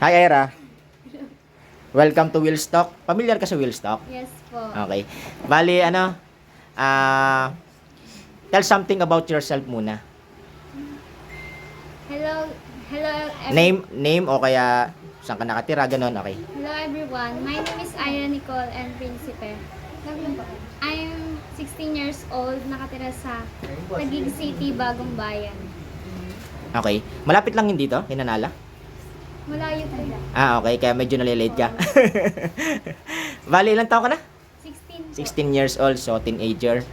Hi, Ira. Welcome to Willstock. Familiar ka sa Willstock? Yes po. Okay. Bali, ano, ah, tell something about yourself muna. Hello, hello, ev- Name, name o kaya saan ka nakatira, ganun, okay. hello everyone. My name is Ira Nicole and Principe. I'm 16 years old, nakatira sa Taguig City, Bagong Bayan. Okay. Malapit lang yun dito, Hinanala? Malayo talaga. Ah, okay. Kaya medyo nalilate ka. Bali, ilang taon ka na? 16 po. 16 years old, so teenager.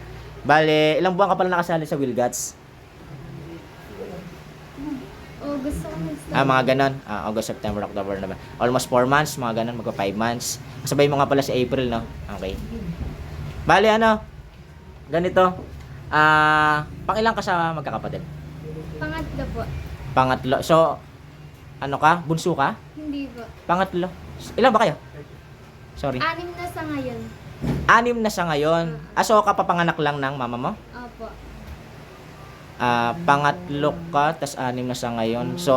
Bale, ilang buwan ka pala nakasali sa Willgats? Gusto ko mag-start. Ah, mga ganon. Ah, August, September, October, November. Almost 4 months, mga ganon. Magpa 5 months. Kasabay mo nga pala si April, no? Okay. Bale, ano? Ganito. Ah, pang ilang ka sa magkakapatid? Pangatlo po. Pangatlo. So, ano ka? Bunso ka? Hindi po. Pangatlo. Ilan ba kayo? Sorry. Anim na sa ngayon. Anim na sa ngayon. Ah, so kapapanganak lang ng mama mo? Opo. Ah, pangatlo ka, tas anim na sa ngayon. So,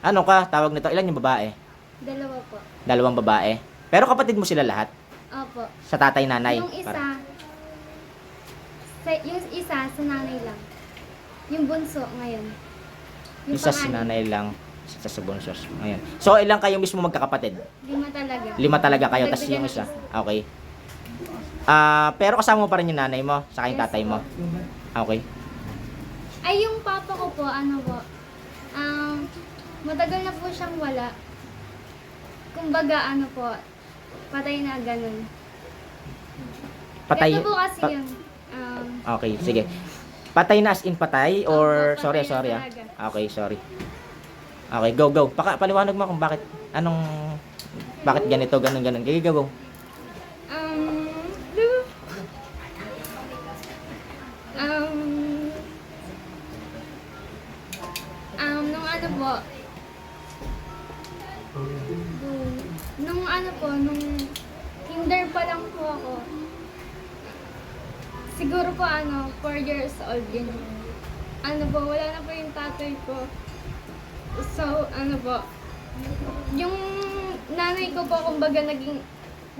ano ka? Tawag nito. Ilan yung babae? Dalawa po. Dalawang babae. Pero kapatid mo sila lahat? Opo. Sa tatay, nanay? Yung isa, Para- sa, yung isa sa nanay lang. Yung bunso ngayon. Isa si nanay lang sa sa bunsos. Ngayon. So, ilang kayo mismo magkakapatid? Lima talaga. Lima talaga kayo, Dagdagan yung ng isa. Okay. Ah, pero kasama mo pa rin yung nanay mo, saka yung Yes tatay mo. Okay. Ay, yung papa ko po, ano po, um, matagal na po siyang wala. Kumbaga, ano po, patay na ganun. Patay. Ito po kasi pa- yung, um, Okay, sige. Patay na as in patay or Opo, sorry, patay na sorry ah. talaga. Okay, sorry. Okay, go go. Paka paliwanag mo kung bakit anong bakit ganito, ganun ganun. Sige, go go. um, du- um, um, nung ano po, nung ano po, nung kinder pa lang po ako, siguro po ano, 4 years old yun. Ano po, wala na po yung tatay ko. So, ano po, yung nanay ko po, kumbaga naging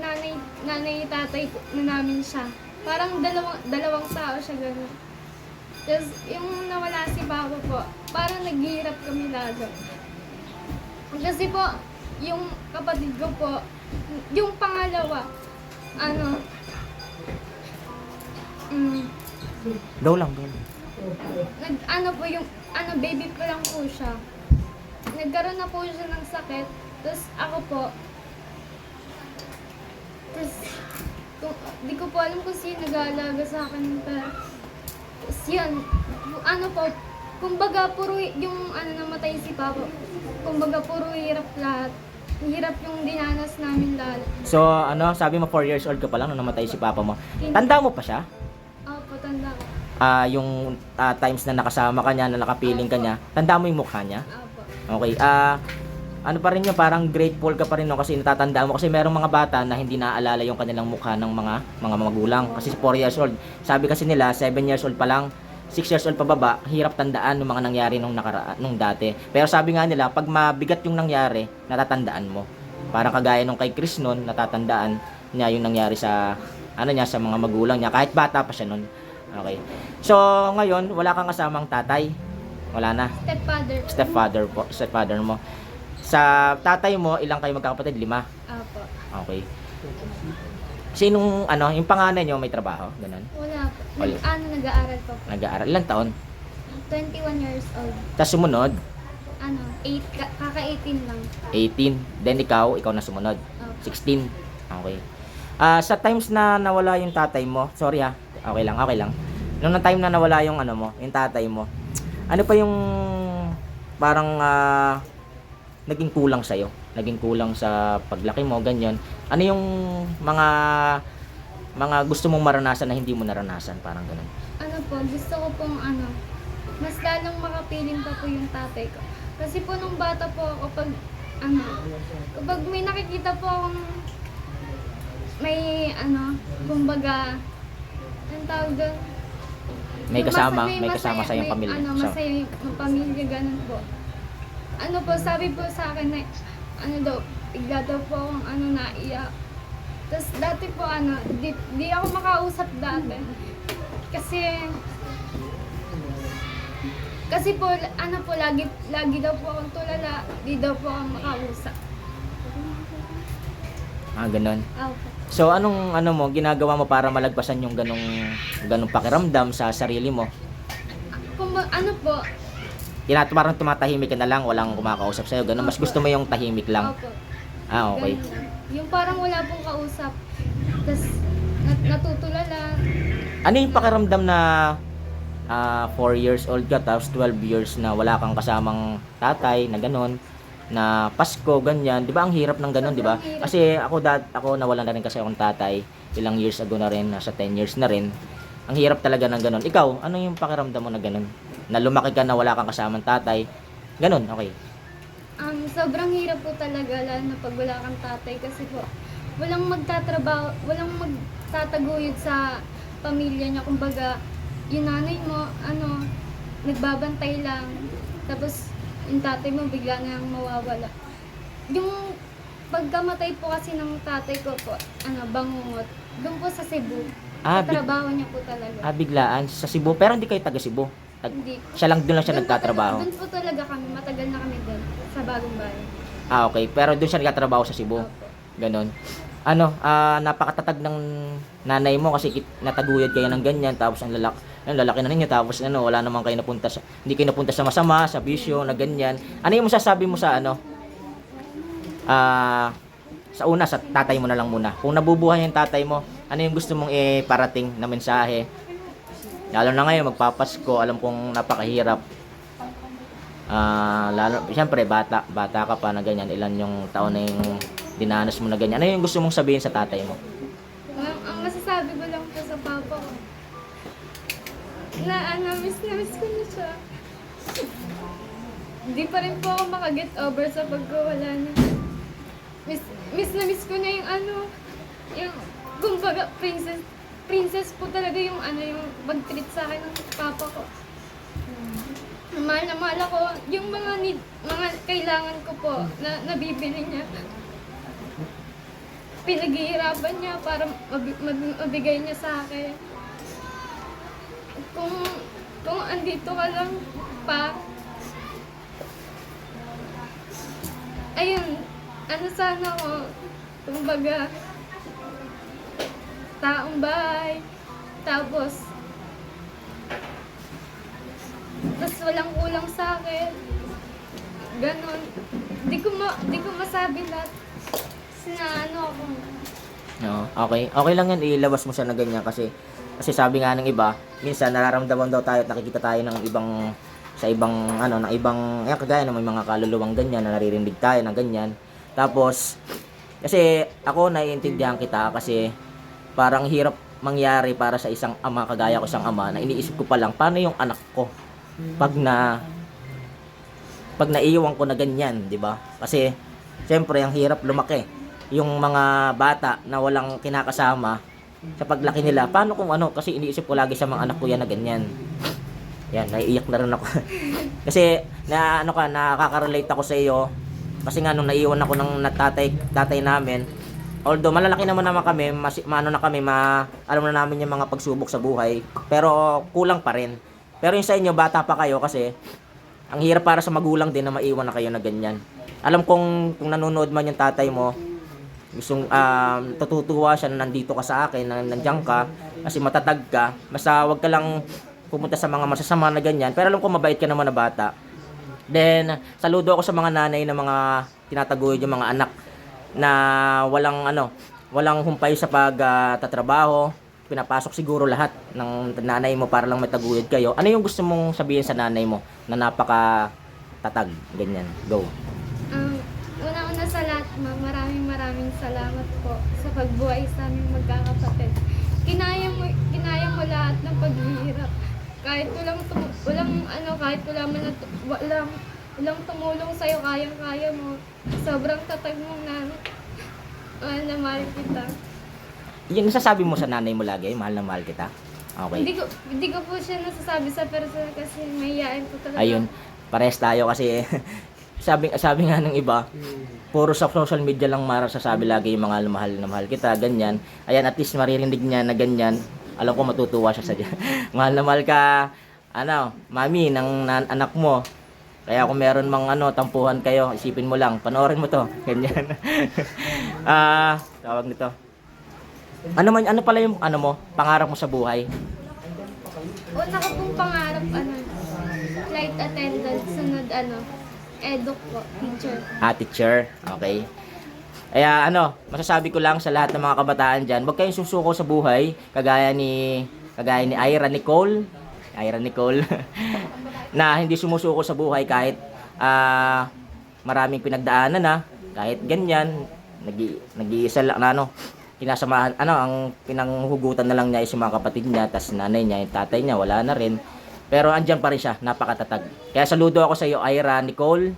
nanay, nanay tatay na namin siya. Parang dalawang, dalawang tao siya gano'n. Tapos, yung nawala si Papa po, parang naghihirap kami lalo. Kasi po, yung kapatid ko po, yung pangalawa, ano, mm, Go lang, go lang. nag, ano po yung, ano, baby pa lang po siya. Nagkaroon na po siya ng sakit. Tapos ako po, tapos, kung, di ko po alam kung sino nag-aalaga sa akin. Pero, tapos yun, ano po, kumbaga puro yung ano namatay si Papa, kumbaga puro hirap lahat. Hirap yung dinanas namin lahat. So, ano, sabi mo 4 years old ka pa lang nung namatay si papa mo. Tanda mo pa siya? Tanda ko. Ah, yung ah, times na nakasama ka niya, na nakapiling ka niya. Tanda mo yung mukha niya? Opo. Okay. Ah, ano pa rin yun, parang grateful ka pa rin no kasi natatandaan mo kasi merong mga bata na hindi naaalala yung kanilang mukha ng mga mga magulang kasi 4 years old. Sabi kasi nila 7 years old pa lang 6 years old pababa, hirap tandaan ng mga nangyari nung nakara nung dati. Pero sabi nga nila, pag mabigat yung nangyari, natatandaan mo. Parang kagaya nung kay Chris noon, natatandaan niya yung nangyari sa ano niya sa mga magulang niya kahit bata pa siya noon. Okay. So, ngayon, wala kang kasamang tatay. Wala na Stepfather. stepfather po, stepfather mo. Sa tatay mo, ilang kayo magkakapatid? Lima. Opo. Okay. Sinong, ano, yung panganay nyo may trabaho? Ganun. Wala po. Wala. Ano, nag-aaral pa po. Nag-aaral. Ilang taon? 21 years old. Tapos sumunod, Ano, 8, ka- kaka-18 lang. 18. Then ikaw, ikaw na sumunod. Opo. 16. Okay. Ah, sa times na nawala yung tatay mo, sorry ha, okay lang, okay lang. Nung na time na nawala yung ano mo, yung tatay mo, ano pa yung parang ah, naging kulang sa'yo? Naging kulang sa paglaki mo, ganyan. Ano yung mga mga gusto mong maranasan na hindi mo naranasan, parang ganun. Ano po, gusto ko pong ano, mas lalong makapiling pa po yung tatay ko. Kasi po nung bata po ako, pag ano, kapag may nakikita po akong may ano, kumbaga, ang tawag doon? May kasama, masaya- may kasama sa iyong may, pamilya. Ano, So, masaya yung pamilya, ganun po. ano po, sabi po sa akin na, ano daw, bigla daw po akong ano, naiyak. Tapos dati po, ano, di, di ako makausap dati. Kasi, kasi po, ano po, lagi, lagi daw po akong tulala, di daw po ako makausap. Ah, ganun. Opo. So, anong ano mo, ginagawa mo para malagpasan yung ganong, ganong pakiramdam sa sarili mo? Kung ba- ano po, Tinat parang tumatahimik ka na lang, walang kumakausap sa'yo. Ganun, mas gusto mo yung tahimik lang. opo. Ah, okay. Ganun. Yung parang wala pong kausap. Tapos, nat- natutulala. Ano yung pakiramdam na 4 years old ka tapos 12 years na wala kang kasamang tatay na ganun na Pasko ganyan. 'di ba ang hirap ng ganun 'di ba? Kasi ako dat ako nawalan na rin kasi akong tatay. Ilang years ago na rin nasa 10 years na rin. Ang hirap talaga ng ganun. Ikaw ano yung pakiramdam mo na ganun? Na lumaki ka na wala kang kasamang tatay? Ganun okay. Um, sobrang hirap po talaga, lalo na pag wala kang tatay kasi po, walang magtatrabaho, walang magtataguyod sa pamilya niya. Kumbaga, yung nanay mo, ano, nagbabantay lang. Tapos, yung tatay mo bigla na lang mawawala. Yung pagkamatay po kasi ng tatay ko po, ano, bangungot, doon po sa Cebu. ah, big, trabaho niya po talaga. ah biglaan sa Cebu pero hindi kayo taga Cebu Tag- Hindi. siya lang doon lang siya Doon po nagtatrabaho talaga- Doon po talaga kami, matagal na kami doon, sa bagong bayan. ah okay pero doon siya nagtatrabaho sa Cebu Opo. Ganon. Ano, ah napakatatag ng nanay mo kasi nataguyod kayo ng ganyan tapos ang lalaki, ang lalaki na ninyo tapos ano, wala naman kayo napunta sa hindi kayo napunta sa masama, sa bisyo, na ganyan. Ano yung masasabi mo sa ano? Ah, sa una sa tatay mo na lang muna. Kung nabubuhay yung tatay mo, ano yung gusto mong iparating na mensahe? Lalo na ngayon magpapasko, alam kong napakahirap. Ah, lalo siyempre bata, bata ka pa na ganyan, ilan yung taon na yung dinanas mo na ganyan. Ano yung gusto mong sabihin sa tatay mo? Ang, ang masasabi ko lang po sa papa ko, na ano, miss na miss ko na siya. Hindi pa rin po ako makaget over sa pagkawala niya. Miss, miss na miss ko na yung ano, yung, kumbaga, princess, princess po talaga yung ano, yung pag-treat sa akin ng papa ko. Mahal na mahal ako. Yung mga need, mga kailangan ko po na nabibili niya pinaghihirapan niya para mabi- mabi- mabigay niya sa akin. Kung, kung andito ka lang pa, ayun, ano sana ko, kumbaga, taong bahay, tapos, tapos walang kulang sa akin. Ganon. Di ko, ma, di ko masabi lahat. Sina ano. No, okay. Okay lang yan ilabas mo siya na ganyan kasi kasi sabi nga ng iba, minsan nararamdaman daw tayo at nakikita tayo ng ibang sa ibang ano, ng ibang yan kagaya ng may mga kaluluwang ganyan na naririnig tayo ng ganyan. Tapos kasi ako naiintindihan kita kasi parang hirap mangyari para sa isang ama kagaya ko isang ama na iniisip ko pa lang paano yung anak ko pag na pag naiiwan ko na ganyan, 'di ba? Kasi syempre ang hirap lumaki yung mga bata na walang kinakasama sa paglaki nila. Paano kung ano? Kasi iniisip ko lagi sa mga anak ko yan na ganyan. Yan, naiiyak na rin ako. kasi na ano ka, nakaka-relate ako sa iyo. Kasi nga nung naiwan ako ng tatay, tatay namin, although malalaki naman naman kami, mas, maano na kami, ma, alam na namin yung mga pagsubok sa buhay, pero kulang pa rin. Pero yung sa inyo, bata pa kayo kasi ang hirap para sa magulang din na maiwan na kayo na ganyan. Alam kong kung nanonood man yung tatay mo, gustong um, tututuwa siya na nandito ka sa akin, na nandiyan ka, kasi matatag ka. Basta wag ka lang pumunta sa mga masasama na ganyan. Pero alam ko mabait ka naman na bata. Then, saludo ako sa mga nanay na mga tinataguyod yung mga anak na walang ano, walang humpay sa pagtatrabaho. Pinapasok siguro lahat ng nanay mo para lang mataguyod kayo. Ano yung gusto mong sabihin sa nanay mo na napaka tatag, ganyan. Go. Maraming maraming salamat po sa pagbuhay sa aming magkakapatid. Kinaya mo, kinaya mo lahat ng paghihirap. Kahit walang, tum- walang ano, kahit wala man na, walang, walang tumulong sa'yo, kayang-kaya mo. Sobrang tatag mo na, mahal na mahal kita. Yung nasasabi mo sa nanay mo lagi, mahal na mahal kita. Hindi Okay. ko, hindi ko po siya nasasabi sa personal kasi mahihain po talaga. Ayun, pares tayo kasi sabi, sabi nga ng iba, puro sa social media lang marasasabi lagi yung mga mahal na mahal kita, ganyan. Ayan, at least maririnig niya na ganyan. Alam ko matutuwa siya sa mahal na mahal ka, ano, mami, ng nan- anak mo. Kaya kung meron mang ano, tampuhan kayo, isipin mo lang, panoorin mo to. Ganyan. Ah, tawag nito. Ano man, ano pala yung ano mo, pangarap mo sa buhay? Una ko pong pangarap, ano, flight attendant, sunod, ano, eduk po, teacher. Ah, teacher. Okay. Kaya ano, masasabi ko lang sa lahat ng mga kabataan dyan, huwag kayong susuko sa buhay, kagaya ni, kagaya ni Ira Nicole, Ira Nicole, na hindi sumusuko sa buhay kahit ah, maraming pinagdaanan na, kahit ganyan, nag nag-iisa lang, na, ano, kinasamahan, ano, ang pinanghugutan na lang niya is yung mga kapatid niya, tas nanay niya, yung tatay niya, wala na rin. Pero andyan pa rin siya, napakatatag. Kaya saludo ako sa iyo, Ira Nicole,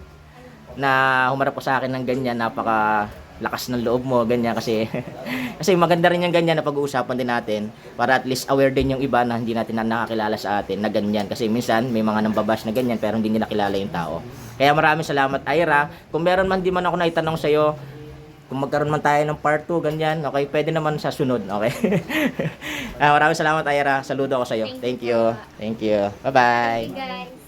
na humarap ko sa akin ng ganyan, napaka lakas ng loob mo, ganyan kasi kasi maganda rin yung ganyan na pag-uusapan din natin para at least aware din yung iba na hindi natin na nakakilala sa atin na ganyan kasi minsan may mga nambabash na ganyan pero hindi nila kilala yung tao. Kaya maraming salamat Ira. Kung meron man di man ako naitanong sa iyo, kung magkaroon man tayo ng part 2 ganyan, okay, pwede naman sa sunod, okay? Ah, maraming salamat Ira. Saludo ako sa iyo. Thank Thank you. you. Thank you. Bye-bye. Hey guys.